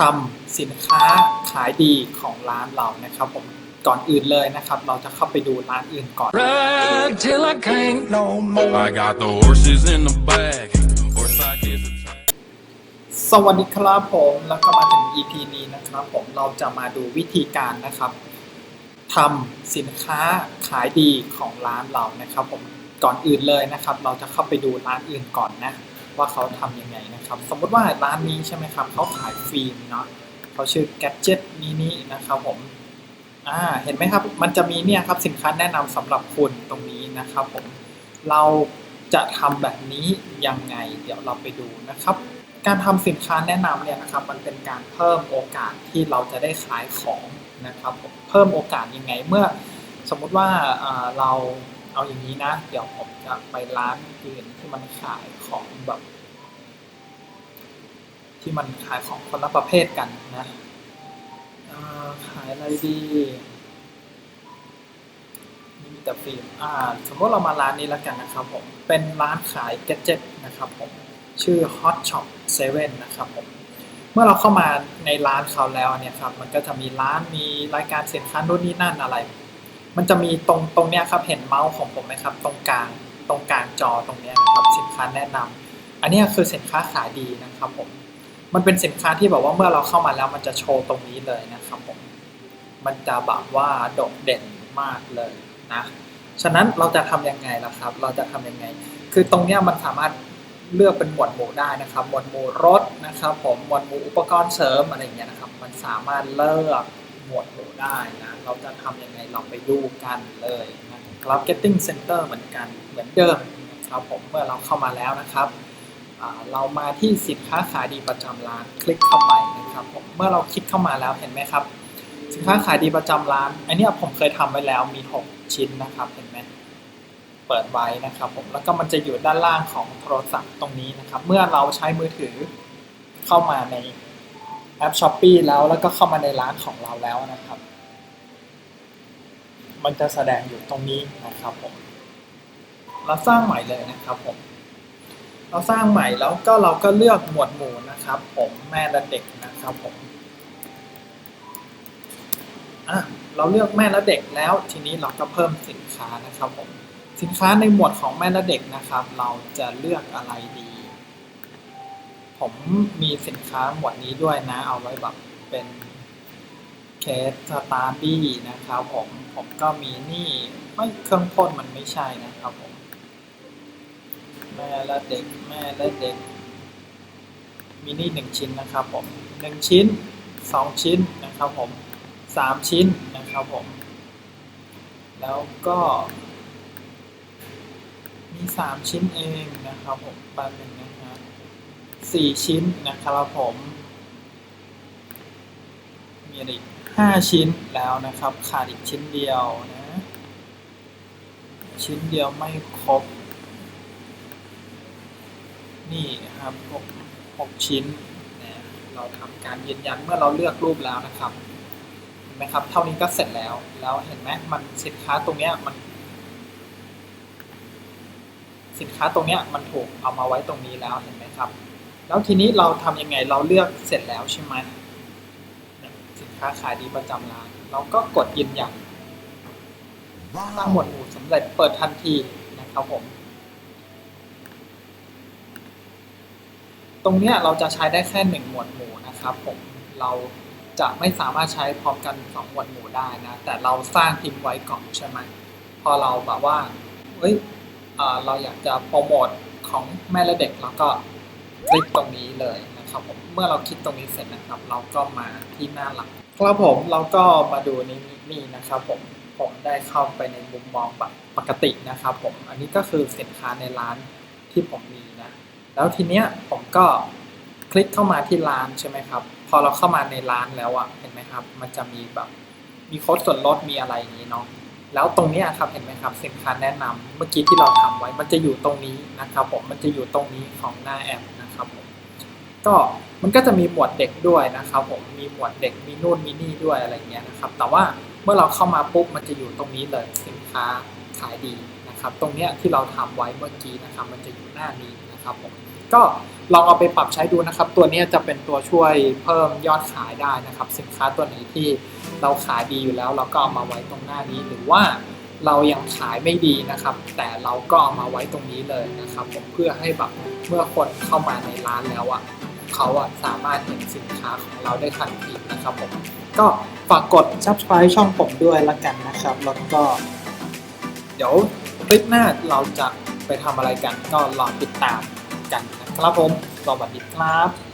ทำสินค้าขายดีของร้านเรานะครับผมก่อนอื่นเลยนะครับ เราจะเข้าไปดูร้านอื่นก่อน Ride till I can't no more. I got the horses in the back. Horse like is a tag. สวัสดีครับผมแล้วก็มาถึง EP นี้นะครับ ผมเราจะมาดูวิธีการนะครับทำสินค้าขายดีของร้านเรานะครับ ผมก่อนอื่นเลยนะครับ เราจะเข้าไปดูร้านอื่นก่อนนะ ว่าเขาทำยังไงนะครับ สมมติว่าร้านนี้ใช่ไหมครับเขาขายฟิล์มเนาะเขาชื่อ Gadget Mini นะครับผมอ่าเห็นไหมครับมันจะมีเนี่ยครับสินค้าแนะนำสำหรับคุณตรงนี้นะครับผมเราจะทำแบบนี้ยังไง เดี๋ยวเราไปดูนะครับ การทำสินค้าแนะนำเนี่ยนะครับ มันเป็นการเพิ่มโอกาสที่เราจะได้ขายของนะครับผมเพิ่มโอกาสยังไงเมื่อสมมุติว่าเรา เอาอย่างนี้นะ เดี๋ยวผมจะไปร้านอื่นที่มันขายของแบบ ที่มันขายของคนละประเภทกันนะขายอะไรดีมีแต่ฟิล์มอ่า สมมติเรามาร้านนี้แล้วกันนะครับผม เป็นร้านขายแกดเจ็ตนะครับผม ชื่อ Hot Shop 7 นะครับผม เมื่อเราเข้ามาในร้านเขาแล้วเนี่ยครับ มันก็จะมีร้านมีรายการสินค้าโน่นนี่นั่นอะไร มันจะมีตรงตรงเนี้ยครับเห็นเมาส์ของผมไหมครับ ตรงกลางตรงกลางจอตรงเนี้ยนะครับสินค้าแนะนำอันนี้คือสินค้าขายดีนะครับผมมันเป็นสินค้าที่แบบว่าเมื่อเราเข้ามาแล้วมันจะโชว์ตรงนี้เลยนะครับผมมันจะแบบว่าโดดเด่นมากเลยนะฉะนั้นเราจะทำยังไงล่ะครับ เราจะทำยังไง คือตรงเนี้ยมันสามารถเลือกเป็นหมวดหมู่ได้นะครับ หมวดหมู่รถนะครับ ผมหมวดหมู่อุปกรณ์เสริมอะไรอย่างเงี้ยนะครับ มันสามารถเลือก หมวดหมู่ได้นะเราจะทำยังไงเราไปดูกันเลยนะครับ Getting Center เหมือนกันเหมือนเดิมนะครับผมเมื่อเราเข้ามาแล้วนะครับ เรามาที่สินค้าขายดีประจำร้านคลิกเข้าไปนะครับผมเมื่อเราคลิกเข้ามาแล้วเห็นไหมครับ สินค้าขายดีประจำร้าน อันนี้ผมเคยทำไว้แล้วมี 6 ชิ้นนะครับเห็นไหมเปิดไว้นะครับผมแล้วก็มันจะอยู่ด้านล่างของโทรศัพท์ตรงนี้นะครับ เมื่อเราใช้มือถือเข้ามาใน แอป s h อ p e e แล้วแล้วก็เข้ามาในร้านของเราแล้วนะครับ มันจะแสดงอยู่ตรงนี้นะครับผม เราสร้างใหม่เลยนะครับผม เราสร้างใหม่แล้วก็เราก็เลือกหมวดหมู่นะครับ ผมแม่และเด็กนะครับผมอะเราเลือกแม่และเด็กแล้ว ทีนี้เราก็เพิ่มสินค้านะครับผม สินค้าในหมวดของแม่และเด็กนะครับ เราจะเลือกอะไรดี ผมมีสินค้าหมวดนี้ด้วยนะ เอาไว้แบบเป็นเคสสตาร์บี้นะครับผมผมก็มีนี่ไม่เครื่องพ่นมันไม่ใช่นะครับผม แม่และเด็กแม่และเด็กมินิหนึ่งชิ้นนะครับผมหนึ่งชิ้นสองชิ้นนะครับผมสามชิ้นนะครับผม แล้วก็มีสามชิ้นเองนะครับผมแปันหนึ่งนะฮะ สี่ชิ้นนะครับผม มีอีกห้าชิ้นแล้วนะครับ ขาดอีกชิ้นเดียวนะ ชิ้นเดียวไม่ครบ นี่นะครับหกหกชิ้นนะเราทำการยืนยันเมื่อเราเลือกรูปแล้วนะครับเห็นไหมครับ เท่านี้ก็เสร็จแล้ว แล้วเห็นไหมมันสินค้าตรงเนี้ยมันสินค้าตรงเนี้ยมันถูกเอามาไว้ตรงนี้แล้วเห็นไหมครับ แล้วทีนี้เราทำยังไงเราเลือกเสร็จแล้วใช่ไหมสินค้าขายดีประจำร้าน เราก็กดยืนยันสร้างหมวดหมู่สำเร็จเปิดทันทีนะครับผม ตรงนี้เราจะใช้ได้แค่หนึ่งหมวดหมู่นะครับผมเราจะไม่สามารถใช้พร้อมกันสองหมวดหมู่ได้นะ แต่เราสร้างทิ้งไว้ก่อนใช่ไหมพอเราแบบว่าเอ้ยเอ่อเราอยากจะโปรโมทของแม่และเด็กเราก็ คลิกตรงนี้เลยนะครับผมเมื่อเราคลิกตรงนี้เสร็จนะครับ เราก็มาที่หน้าหลักครับผมเราก็มาดูนี่นี่นะครับผมผมได้เข้าไปในมุมมองแบบปกตินะครับ ผมอันนี้ก็คือสินค้าในร้านที่ผมมีนะแล้วทีเนี้ยผมก็คลิกเข้ามาที่ร้านใช่ไหมครับ พอเราเข้ามาในร้านแล้วอะเห็นไหมครับ มันจะมีแบบมีโค้ดส่วนลดมีอะไรอย่างนี้เนาะแล้วตรงนี้ครับเห็นไหมครับสินค้าแนะนำเมื่อกี้ที่เราทำไว้มันจะอยู่ตรงนี้นะครับ ผมมันจะอยู่ตรงนี้ของหน้าแอปนะ ครับผมก็มันก็จะมีหมวดเด็กด้วยนะครับผมมีหมวดเด็กมีนู่นมีนี่ด้วยอะไรเงี้ยนะครับแต่ว่าเมื่อเราเข้ามาปุ๊บมันจะอยู่ตรงนี้เลยสินค้าขายดีนะครับ ตรงเนี้ยที่เราทำไว้เมื่อกี้นะครับ มันจะอยู่หน้านี้นะครับผมก็ลองเอาไปปรับใช้ดูนะครับ ตัวนี้จะเป็นตัวช่วยเพิ่มยอดขายได้นะครับ สินค้าตัวไหนที่เราขายดีอยู่แล้ว เราก็เอามาไว้ตรงหน้านี้หรือว่า เรายังขายไม่ดีนะครับ แต่เราก็เอามาไว้ตรงนี้เลยนะครับ ผมเพื่อให้แบบเมื่อคนเข้ามาในร้านแล้วอะเขาอะสามารถเห็นสินค้าของเราได้ทันทีนะครับผมก็ฝากกด subscribe ช่องผมด้วยละกันนะครับ แล้วก็ เดี๋ยวคลิปหน้าเราจะไปทำอะไรกันก็รอติดตามกันนะครับผมสวัสดีครับ